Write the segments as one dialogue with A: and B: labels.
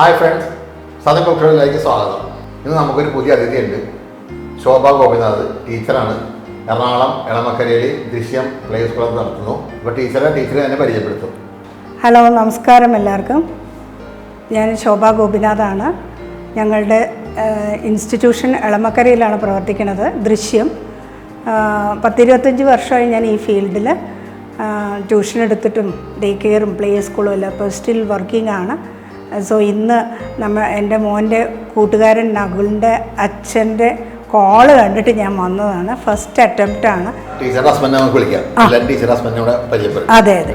A: Hi friends Sadan കുട്ടികളിലേക്ക് സ്വാഗതം. ഇന്ന് നമുക്കൊരു പുതിയ അതിഥിയുണ്ട്. ശോഭ ഗോപിനാഥ് ടീച്ചറാണ്. എറണാകുളം എളമക്കരയിൽ ദൃശ്യം പ്ലേ സ്കൂൾ നടത്തുന്നു. അപ്പോൾ ടീച്ചറെ ടീച്ചറെ തന്നെ പരിചയപ്പെടുത്തും.
B: ഹലോ നമസ്കാരം എല്ലാവർക്കും. ഞാൻ ശോഭ ഗോപിനാഥാണ്. ഞങ്ങളുടെ ഇൻസ്റ്റിറ്റ്യൂഷൻ എളമക്കരയിലാണ് പ്രവർത്തിക്കുന്നത് ദൃശ്യം. പത്തിരുപത്തഞ്ച് വർഷമായി ഞാൻ ഈ ഫീൽഡിൽ ട്യൂഷൻ എടുത്തിട്ടും ഡേ കെയറും പ്ലേ സ്കൂളും എല്ലാം ഇപ്പോൾ സ്റ്റിൽ വർക്കിംഗ് ആണ്. സോ ഇന്ന് നമ്മ എന്റെ മോന്റെ കൂട്ടുകാരൻ നകുലിന്റെ അച്ഛന്റെ കോൾ കണ്ടിട്ട് ഞാൻ വന്നതാണ്. ഫസ്റ്റ് അറ്റംപ്റ്റ് ആണ്.
A: ടീച്ചർ ഹസ്ബൻഡ് നമുക്ക് വിളിക്കാം. എല്ലാവരും ടീച്ചറുടെ ഹസ്ബൻഡിനോട് പരിചയപ്പെടും
B: അതെ അതെ.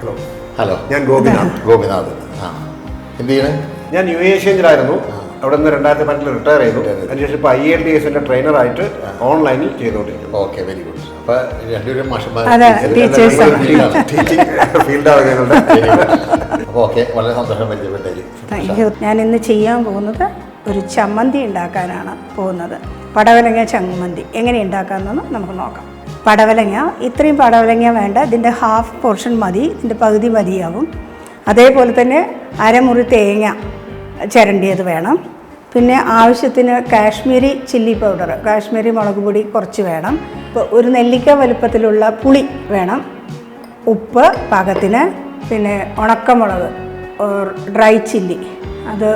C: ഹലോ.
A: ഹലോ.
C: ഞാൻ ഗോപിനാഥ്.
A: ഗോപിനാഥ്. ആ. എന്ത് ചെയ്യണേ?
C: ഞാൻ യു എ എക്സ്ചേഞ്ചിലായിരുന്നു അവിടെ നിന്ന് രണ്ടായിരത്തി പതിനെട്ടിൽ റിട്ടയർ ചെയ്തു. അതിനുശേഷം ഇപ്പോൾ ഐ എൽ ഡി എസിന്റെ ട്രെയിനറായിട്ട് ഓൺലൈനിൽ ചെയ്തുകൊണ്ടിരിക്കുന്നു.
A: ഓക്കെ വെരി ഗുഡ് രണ്ടുപേരും
C: ഫീൽഡാണ്
A: ഓക്കെ വളരെ സന്തോഷം പരിചയപ്പെട്ടതിൽ.
B: ഞാൻ ഇന്ന് ചെയ്യാൻ പോകുന്നത് ഒരു ചമ്മന്തി ഉണ്ടാക്കാനാണ് പോകുന്നത്. പടവലങ്ങ ചമ്മന്തി. എങ്ങനെ ഉണ്ടാക്കാമെന്ന് നമുക്ക് നോക്കാം. പടവലങ്ങ ഇത്രയും പടവലങ്ങ വേണ്ട. ഇതിന്റെ ഹാഫ് പോർഷൻ മതി. ഇതിന്റെ പകുതി മതിയാവും. അതേപോലെ തന്നെ അരമുറി തേങ്ങ ചിരണ്ടിയത് വേണം. പിന്നെ ആവശ്യത്തിന് കാശ്മീരി ചില്ലി പൗഡർ കാശ്മീരി മുളക് പൊടി കുറച്ച് വേണം. ഇപ്പോൾ ഒരു നെല്ലിക്ക വലുപ്പത്തിലുള്ള പുളി വേണം. ഉപ്പ് പാകത്തിന് പിന്നെ ഉണക്കമുളക് ഡ്രൈ ചില്ലി അത്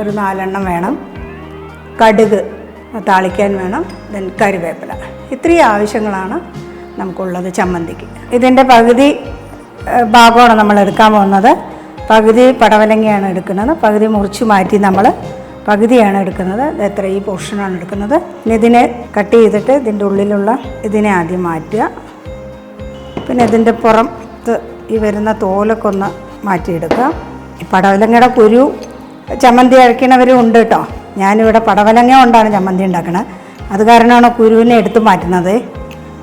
B: ഒരു നാലെണ്ണം വേണം. കടുക് താളിക്കാൻ വേണം ദെൻ കറിവേപ്പില. ഇത്രയും ആവശ്യങ്ങളാണ് നമുക്കുള്ളത് ചമ്മന്തിക്ക്. ഇതിന്റെ പകുതി ഭാഗമാണ് നമ്മൾ എടുക്കാൻ പോകുന്നത്. പകുതി പടവലങ്ങയാണ് എടുക്കുന്നത്. പകുതി മുറിച്ച് മാറ്റി നമ്മൾ പകുതിയാണ് എടുക്കുന്നത്. എത്ര ഈ പോർഷനാണ് എടുക്കുന്നത്. പിന്നെ ഇതിനെ കട്ട് ചെയ്തിട്ട് ഇതിന്റെ ഉള്ളിലുള്ള ഇതിനെ ആദ്യം മാറ്റുക. പിന്നെ ഇതിന്റെ പുറത്ത് ഈ വരുന്ന തോലൊക്കെ ഒന്ന് മാറ്റിയെടുക്കുക. പടവലങ്ങയുടെ കുരു ചമ്മന്തി അരയ്ക്കണവരും ഉണ്ട് കേട്ടോ. ഞാനിവിടെ പടവലങ്ങ കൊണ്ടാണ് ചമ്മന്തി ഉണ്ടാക്കണത് അത് കാരണമാണ് കുരുവിനെ എടുത്ത് മാറ്റുന്നത്.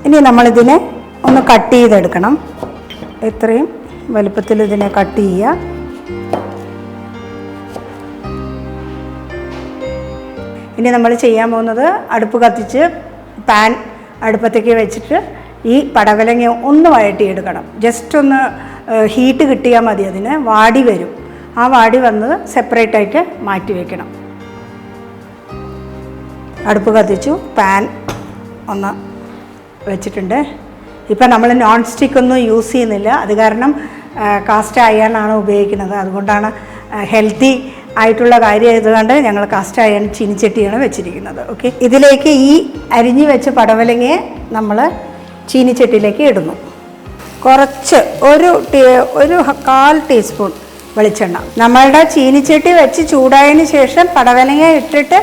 B: ഇനി നമ്മളിതിനെ ഒന്ന് കട്ട് ചെയ്തെടുക്കണം. എത്രയും വലുപ്പത്തിൽ ഇതിനെ കട്ട് ചെയ്യുക. ഇനി നമ്മൾ ചെയ്യാൻ പോകുന്നത് അടുപ്പ് കത്തിച്ച് പാൻ അടുപ്പത്തേക്ക് വെച്ചിട്ട് ഈ പടവലങ്ങ ഒന്ന് വഴട്ടിയെടുക്കണം ജസ്റ്റ് ഒന്ന് ഹീറ്റ് കിട്ടിയാൽ മതി അതിന്. വാടി വരും. ആ വാടി വന്നത് സെപ്പറേറ്റ് ആയിട്ട് മാറ്റി വയ്ക്കണം അടുപ്പ് കത്തിച്ചു പാൻ ഒന്ന് വെച്ചിട്ടുണ്ട്. ഇപ്പം നമ്മൾ നോൺ സ്റ്റിക്ക് ഒന്നും യൂസ് ചെയ്യുന്നില്ല. അത് കാരണം കാസ്റ്റ് അയണാണ് ഉപയോഗിക്കുന്നത്. അതുകൊണ്ടാണ് ഹെൽത്തി ആയിട്ടുള്ള കാര്യം ആയതുകൊണ്ട് ഞങ്ങൾ കാസ്റ്റ് അയൺ ചീനിച്ചട്ടിയാണ് വെച്ചിരിക്കുന്നത് ഓക്കെ ഇതിലേക്ക് ഈ അരിഞ്ഞു വെച്ച പടവലങ്ങയെ നമ്മൾ ചീനിച്ചട്ടിയിലേക്ക് ഇടുന്നു. കുറച്ച് ഒരു ഒരു കാൽ ടീസ്പൂൺ വെളിച്ചെണ്ണ. നമ്മളുടെ ചീനിച്ചട്ടി വെച്ച് ചൂടായതിന് ശേഷം പടവലങ്ങ ഇട്ടിട്ട്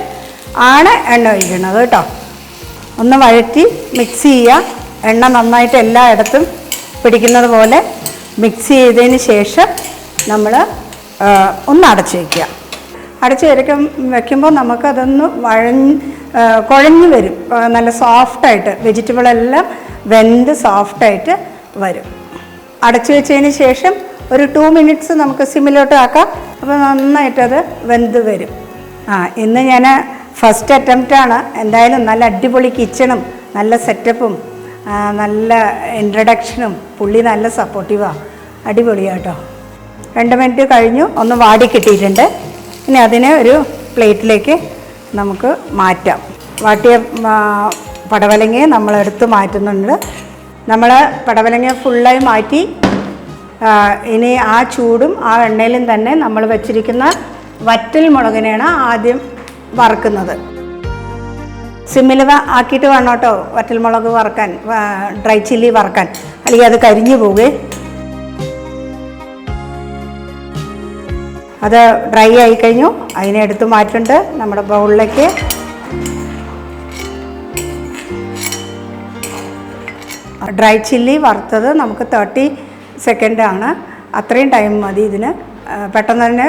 B: ആണ് എണ്ണ ഒഴിക്കുന്നത് കേട്ടോ. ഒന്ന് വഴറ്റി മിക്സ് ചെയ്യുക. എണ്ണ നന്നായിട്ട് എല്ലായിടത്തും പിടിക്കുന്നത് പോലെ മിക്സ് ചെയ്തതിന് ശേഷം നമ്മൾ ഒന്ന് അടച്ചു വയ്ക്കുക അടച്ച് വരയ്ക്കും വെക്കുമ്പോൾ നമുക്കതൊന്ന് വഴഞ്ഞ് കുഴഞ്ഞു വരും. നല്ല സോഫ്റ്റായിട്ട് വെജിറ്റബിൾ എല്ലാം വെന്ത് സോഫ്റ്റായിട്ട് വരും. അടച്ചു വെച്ചതിന് ശേഷം ഒരു ടു മിനിറ്റ്സ് നമുക്ക് സിമ്മിലോട്ട് ആക്കാം. അപ്പോൾ നന്നായിട്ടത് വെന്ത് വരും. ആ ഇന്ന് ഞാൻ ഫസ്റ്റ് അറ്റംപ്റ്റാണ്. എന്തായാലും നല്ല അടിപൊളി കിച്ചണും നല്ല സെറ്റപ്പും നല്ല ഇൻട്രഡക്ഷനും പുള്ളി നല്ല സപ്പോർട്ടീവാണ് അടിപൊളിയാട്ടോ. രണ്ട് മിനിറ്റ് കഴിഞ്ഞു. ഒന്ന് വാടി കിട്ടിയിട്ടുണ്ട്. ഇനി അതിനെ ഒരു പ്ലേറ്റിലേക്ക് നമുക്ക് മാറ്റാം. വാട്ടിയ പടവലങ്ങയെ നമ്മളെടുത്ത് മാറ്റുന്നുണ്ട്. നമ്മൾ പടവലങ്ങ ഫുള്ളായി മാറ്റി ഇനി ആ ചൂടും ആ എണ്ണയിലും തന്നെ നമ്മൾ വെച്ചിരിക്കുന്ന വറ്റൽ മുളകിനെയാണ് ആദ്യം വറുക്കുന്നത്. സിമ്മിൽ ആക്കിയിട്ട് വേണം കേട്ടോ വറ്റൽ മുളക് വറുക്കാൻ ഡ്രൈ ചില്ലി വറുക്കാൻ. അല്ലെങ്കിൽ അത് കരിഞ്ഞു പോവുകയെ അത് ഡ്രൈ ആയി കഴിഞ്ഞു. അതിനെ എടുത്തു മാറ്റുണ്ട് നമ്മുടെ ബൗളിലേക്ക്. ഡ്രൈ ചില്ലി വറുത്തത് നമുക്ക് തേർട്ടി ആണ്. അത്രയും ടൈം മതി ഇതിന്. പെട്ടെന്ന് തന്നെ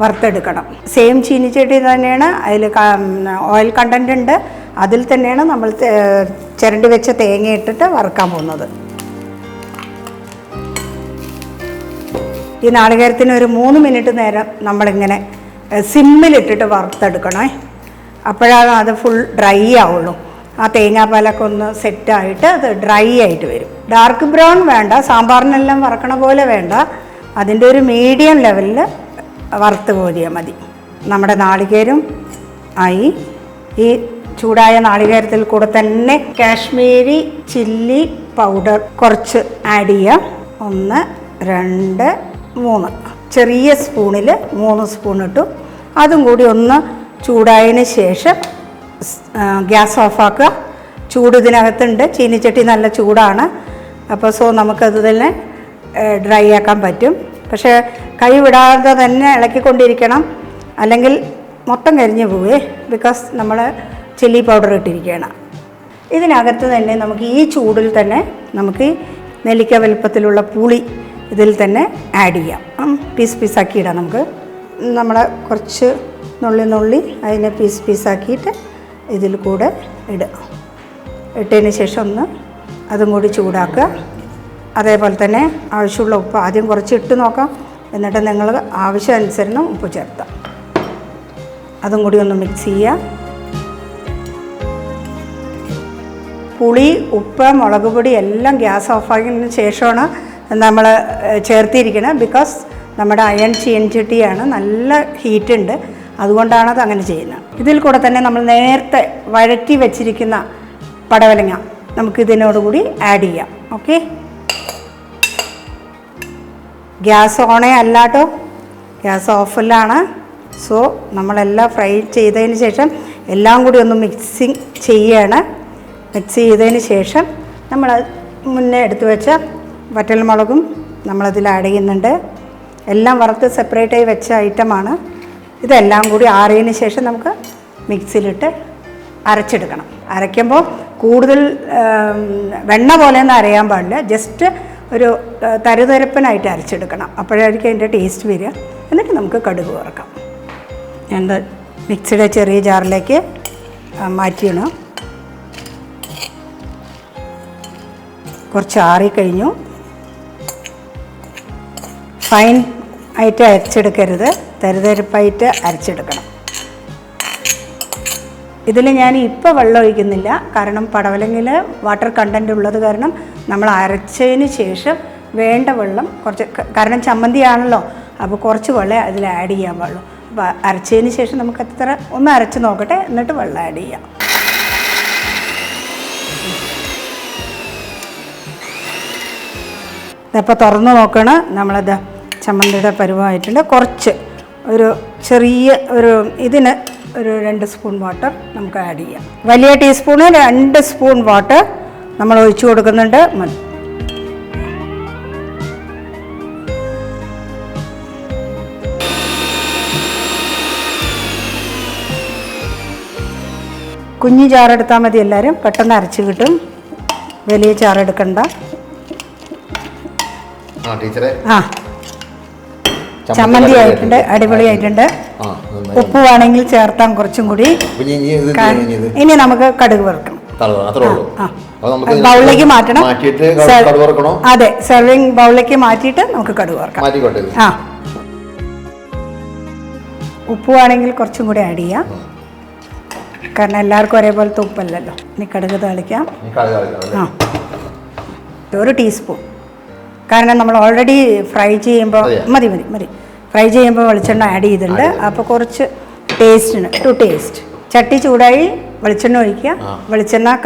B: വറുത്തെടുക്കണം. സെയിം ചീനിച്ചട്ടി തന്നെയാണ്. അതിൽ ഓയിൽ കണ്ടന്റ് ഉണ്ട്. അതിൽ തന്നെയാണ് നമ്മൾ ചിരണ്ടി വെച്ച തേങ്ങ ഇട്ടിട്ട് വറുക്കാൻ പോകുന്നത്. ഈ നാളികേരത്തിന് ഒരു മൂന്ന് മിനിറ്റ് നേരം നമ്മളിങ്ങനെ സിമ്മിലിട്ടിട്ട് വറുത്തെടുക്കണേ. അപ്പോഴാണ് അത് ഫുൾ ഡ്രൈ ആവുള്ളൂ. ആ തേങ്ങാപ്പാലൊക്കെ ഒന്ന് സെറ്റായിട്ട് അത് ഡ്രൈ ആയിട്ട് വരും. ഡാർക്ക് ബ്രൗൺ വേണ്ട സാമ്പാറിനെല്ലാം വറക്കണ പോലെ വേണ്ട. അതിന്റെ ഒരു മീഡിയം ലെവലിൽ വറുത്ത് കോരിയാൽ മതി. നമ്മുടെ നാളികേരം ആയി. ഈ ചൂടായ നാളികേരത്തിൽ കൂടെ തന്നെ കാശ്മീരി ചില്ലി പൗഡർ കുറച്ച് ആഡ് ചെയ്യാം. ഒന്ന് രണ്ട് മൂന്ന്. ചെറിയ സ്പൂണിൽ മൂന്ന് സ്പൂൺ ഇട്ടു. അതും കൂടി ഒന്ന് ചൂടായതിന് ശേഷം ഗ്യാസ് ഓഫാക്കുക. ചൂട് ഇതിനകത്തുണ്ട്. ചീനിച്ചട്ടി നല്ല ചൂടാണ്. അപ്പോൾ സോ നമുക്കത് തന്നെ ഡ്രൈ ആക്കാൻ പറ്റും. പക്ഷേ കൈ വിടാതെ തന്നെ ഇളക്കിക്കൊണ്ടിരിക്കണം. അല്ലെങ്കിൽ മൊത്തം കരിഞ്ഞു പോവേ. ബിക്കോസ് നമ്മൾ ചില്ലി പൗഡർ ഇട്ടിരിക്കുകയാണ്. ഇതിനകത്ത് തന്നെ നമുക്ക് ഈ ചൂടിൽ തന്നെ നമുക്ക് നെല്ലിക്ക വലുപ്പത്തിലുള്ള പുളി ഇതിൽ തന്നെ ആഡ് ചെയ്യാം. പീസ് പീസാക്കി ഇടാം നമുക്ക്. നമ്മളെ കുറച്ച് നുള്ളി നുള്ളി അതിനെ പീസ് പീസാക്കിയിട്ട് ഇതിൽ കൂടെ ഇടുക. ഇട്ടതിന് ശേഷം ഒന്ന് അതും കൂടി ചൂടാക്കുക. അതേപോലെ തന്നെ ആവശ്യമുള്ള ഉപ്പ് ആദ്യം കുറച്ച് ഇട്ട് നോക്കാം. എന്നിട്ട് നിങ്ങൾ ആവശ്യാനുസരണം ഉപ്പ് ചേർത്താം. അതും കൂടി ഒന്ന് മിക്സ് ചെയ്യുക. പുളി ഉപ്പ് മുളക് പൊടി എല്ലാം ഗ്യാസ് ഓഫാക്കിയതിന് ശേഷമാണ് നമ്മൾ ചേർത്തിരിക്കണം ബിക്കോസ് നമ്മുടെ അയൺ ചീൻചട്ടിയാണ് നല്ല ഹീറ്റ് ഉണ്ട്. അതുകൊണ്ടാണ് അത് അങ്ങനെ ചെയ്യുന്നത്. ഇതിൽ കൂടെ തന്നെ നമ്മൾ നേരത്തെ വഴറ്റി വെച്ചിരിക്കുന്ന പടവലങ്ങ നമുക്ക് ഇതിനോടുകൂടി ആഡ് ചെയ്യാം. ഓക്കെ ഗ്യാസ് ഓണേ അല്ലാട്ടോ ഗ്യാസ് ഓഫിലാണ് സോ നമ്മളെല്ലാം ഫ്രൈ ചെയ്തതിന് ശേഷം എല്ലാം കൂടി ഒന്ന് മിക്സിങ് ചെയ്യാണ്. മിക്സ് ചെയ്തതിന് ശേഷം നമ്മൾ മുന്നേ എടുത്തു വെച്ച വറ്റൽമുളകും നമ്മളതിൽ ആഡ് ചെയ്യുന്നുണ്ട്. എല്ലാം വറുത്ത് സെപ്പറേറ്റായി വെച്ച ഐറ്റമാണ് ഇതെല്ലാം കൂടി ആറിയതിന് ശേഷം നമുക്ക് മിക്സിയിലിട്ട് അരച്ചെടുക്കണം. അരയ്ക്കുമ്പോൾ കൂടുതൽ വെണ്ണ പോലെയൊന്നും അരയാൻ പാടില്ല. ജസ്റ്റ് ഒരു തരുതരപ്പനായിട്ട് അരച്ചെടുക്കണം. അപ്പോഴായിരിക്കും അതിന്റെ ടേസ്റ്റ് വരിക. എന്നിട്ട് നമുക്ക് കടുക് വറക്കാം. ഞാൻ മിക്സിയുടെ ചെറിയ ജാറിലേക്ക് മാറ്റിയിടണം കുറച്ച് ആറിക്കഴിഞ്ഞു. ഫൈൻ ആയിട്ട് അരച്ചെടുക്കരുത്. തരുതരപ്പായിട്ട് അരച്ചെടുക്കണം. ഇതിൽ ഞാൻ ഇപ്പോൾ വെള്ളം ഒഴിക്കുന്നില്ല. കാരണം പടവലങ്ങിൽ വാട്ടർ കണ്ടന്റ് ഉള്ളത് കാരണം നമ്മൾ അരച്ചതിന് ശേഷം വേണ്ട വെള്ളം കുറച്ച് കാരണം ചമ്മന്തിയാണല്ലോ. അപ്പോൾ കുറച്ച് വെള്ളം അതിൽ ആഡ് ചെയ്യാൻ പാടുള്ളൂ. അപ്പോൾ അരച്ചതിന് ശേഷം നമുക്ക് എത്ര ഒന്ന് അരച്ച് നോക്കട്ടെ എന്നിട്ട് വെള്ളം ആഡ് ചെയ്യാം. അപ്പോൾ തുറന്ന് നോക്കണം. നമ്മളത് ചമ്മന്തിയുടെ പരുവമായിട്ടുണ്ട് കുറച്ച് ഒരു ചെറിയ ഒരു ഇതിന് ഒരു രണ്ട് സ്പൂൺ വാട്ടർ നമുക്ക് ആഡ് ചെയ്യാം. വലിയ ടീസ്പൂണ് രണ്ട് സ്പൂൺ വാട്ടർ നമ്മൾ ഒഴിച്ചു കൊടുക്കുന്നുണ്ട്. മതി. കുഞ്ഞു ചാറെടുത്താൽ മതി എല്ലാവരും. പെട്ടെന്ന് അരച്ച് കിട്ടും. വലിയ ചാറെടുക്കണ്ട
A: ആ ടീച്ചറെ.
B: ആ. ചമ്മന്തി ആയിട്ടുണ്ട് അടിപൊളിയായിട്ടുണ്ട്.
A: ആയിട്ടുണ്ട്
B: ഉപ്പ് വേണമെങ്കിൽ ചേർത്താം കുറച്ചും കൂടി.
A: ഇനി
B: നമുക്ക് കടുക് വറുക്കണം. ബൗളിലേക്ക് മാറ്റണം. അതെ സെർവിങ് ബൗളിലേക്ക് മാറ്റിയിട്ട് നമുക്ക് കടുക് വറുക്കാം. ആ. ഉപ്പ് വേണമെങ്കിൽ കുറച്ചും കൂടി ആഡ് ചെയ്യാം. കാരണം എല്ലാവർക്കും ഒരേപോലത്തെ ഉപ്പല്ലല്ലോ. ഇനി കടുക് തളിക്കാം? ആ. ഒരു ടീസ്പൂൺ കാരണം നമ്മൾ ഓൾറെഡി ഫ്രൈ ചെയ്യുമ്പോൾ? മതി മതി മതി. ഫ്രൈ ചെയ്യുമ്പോൾ വെളിച്ചെണ്ണ ആഡ് ചെയ്തിട്ടുണ്ട്. അപ്പോൾ കുറച്ച് ടേസ്റ്റിന് ടു ടേസ്റ്റ് ചട്ടി ചൂടായി വെളിച്ചെണ്ണ ഒഴിക്കുക. വെളിച്ചെണ്ണ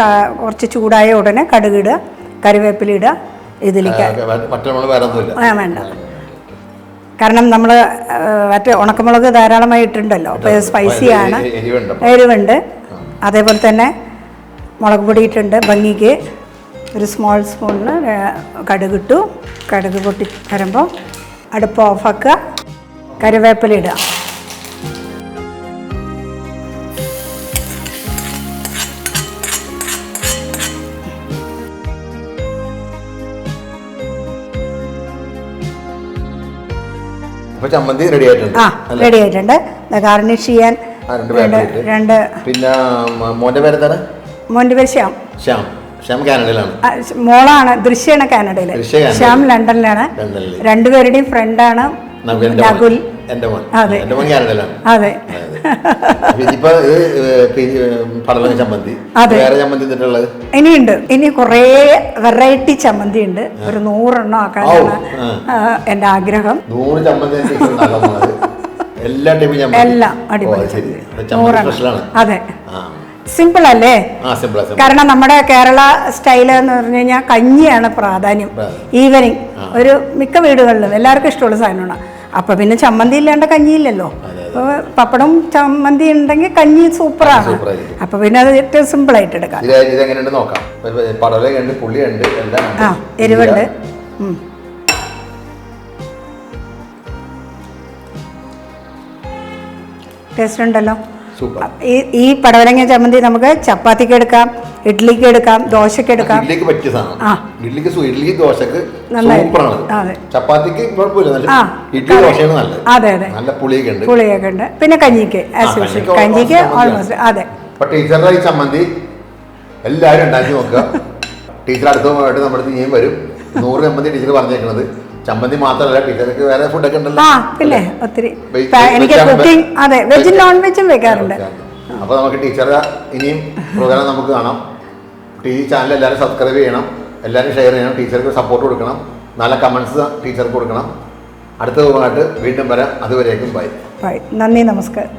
B: കുറച്ച് ചൂടായ ഉടനെ കടുക് ഇടുക കറിവേപ്പില ഇടുക ഇതിലേക്ക് വേണ്ട. കാരണം നമ്മൾ മറ്റേ ഉണക്കമുളക് ധാരാളമായി ഇട്ടിട്ടുണ്ടല്ലോ. അപ്പോൾ സ്പൈസിയാണ്
A: എരി- എരിവുണ്ട്
B: എരിവുണ്ട്. അതേപോലെ തന്നെ മുളക് പൊടി ഇട്ടുണ്ട് ഭംഗിക്ക്. ഒരു സ്മോൾ സ്പൂണിൽ കടുക് ഇട്ടു. കടുക് പൊട്ടി വരുമ്പോൾ അടുപ്പ് ഓഫാക്കുക കരുവേപ്പില ഇടുക.
A: ചമ്മന്തി റെഡി ആയിട്ടുണ്ട്
B: ആ റെഡി ആയിട്ടുണ്ട്. ഗാർണിഷ് ചെയ്യാൻ
A: രണ്ട് പിന്നെ മോന്റെ പേര്
B: മോന്റെ പേര് ശ്യാം.
A: ശ്യാം. ശ്യാം കാനഡയിലാണ്.
B: മോളാണ് ദൃശ്യാണ് കാനഡയിൽ ശ്യാം ലണ്ടനിലാണ്. രണ്ടുപേരുടെയും ഫ്രണ്ടാണ്
A: രാഹുൽ മോൻ.
B: നകുൽ.
A: കാനഡയിലാണ്.
B: അതെ.
A: ഇതിപ്പോ ചമ്മന്തി വേറെ ചമ്മന്തി എന്നിട്ടുള്ളത്
B: ഇനിയുണ്ട്. ഇനി കുറേ വെറൈറ്റി ചമ്മന്തി ഉണ്ട് ഒരു നൂറെണ്ണം ആക്കാനാണ് എന്റെ ആഗ്രഹം.
A: നൂറ് ചമ്മന്തി. എല്ലാ ടൈപ്പും
B: എല്ലാം അടിപൊളി അതെ. സിമ്പിൾ അല്ലേ? കാരണം നമ്മുടെ കേരള സ്റ്റൈൽ എന്ന് പറഞ്ഞു കഴിഞ്ഞാൽ കഞ്ഞിയാണ് പ്രാധാന്യം. ഈവനിങ് ഒരു മിക്ക വീടുകളിലും എല്ലാവർക്കും ഇഷ്ടമുള്ള സാധനമാണ്. അപ്പൊ പിന്നെ ചമ്മന്തി ഇല്ലാണ്ട് കഞ്ഞിയില്ലല്ലോ. അപ്പോൾ പപ്പടം ചമ്മന്തി ഉണ്ടെങ്കിൽ കഞ്ഞി സൂപ്പറാണ്. അപ്പൊ പിന്നെ അത് ഏറ്റവും സിമ്പിൾ ആയിട്ട് എടുക്കാം. ആ എരിവുണ്ട്. ടേസ്റ്റ് ഉണ്ടല്ലോ. ഈ ഈ പടവലങ്ങ ചമ്മന്തി നമുക്ക് ചപ്പാത്തിക്ക് എടുക്കാം ഇഡ്ഡലിക്ക് എടുക്കാം ദോശക്ക് എടുക്കാം.
A: ഇഡ്ലിക്ക് പറ്റിയ സാധനം. സു- ഇഡ്ലിക്ക് ദോശക്ക് സൂപ്പറാണ്. ചപ്പാത്തിക്ക് കുഴപ്പമില്ല ഇഡ്ലി ദോശയാണ് നല്ലത്.
B: അതെ അതെ.
A: നല്ല പുളിയൊക്കെ ഉണ്ട്.
B: പുളിയൊക്കെ ഉണ്ട്. പിന്നെ കഞ്ഞിക്ക്
A: കഞ്ഞിക്ക്
B: ഓൾമോസ്റ്റ് അതെ.
A: അപ്പൊ ടീച്ചറുടെ ഈ ചമ്മന്തി എല്ലാവരും ഉണ്ടാക്കി നോക്കുക. ടീച്ചർ അടുത്തതുമായിട്ട് നമ്മുടെ ഇനിയും വരും. നൂറ് ചമ്മന്തി ടീച്ചർ പറഞ്ഞേക്കുന്നത് ചമ്മന്തി മാത്രമല്ല ടീച്ചർക്ക് വേറെ ഫുഡൊക്കെ ഉണ്ടല്ലോ.
B: ആ പിന്നെ ഒത്തിരി. എനിക്ക് കുക്കിംഗ് അതെ
A: വെജും
B: നോൺ വെജും വെക്കാറുണ്ട്
A: അപ്പൊ നമുക്ക് ടീച്ചറുടെ ഇനിയും പ്രോഗ്രാം നമുക്ക് കാണാം. ടി വി ചാനൽ എല്ലാവരും സബ്സ്ക്രൈബ് ചെയ്യണം. എല്ലാവരും ഷെയർ ചെയ്യണം. ടീച്ചർക്ക് സപ്പോർട്ട് കൊടുക്കണം. നല്ല കമൻസ് ടീച്ചർക്ക് കൊടുക്കണം. അടുത്ത ദിവസമായിട്ട് വീണ്ടും വരാം. അതുവരേക്കും ബൈ
B: ബൈ നന്ദി നമസ്കാരം.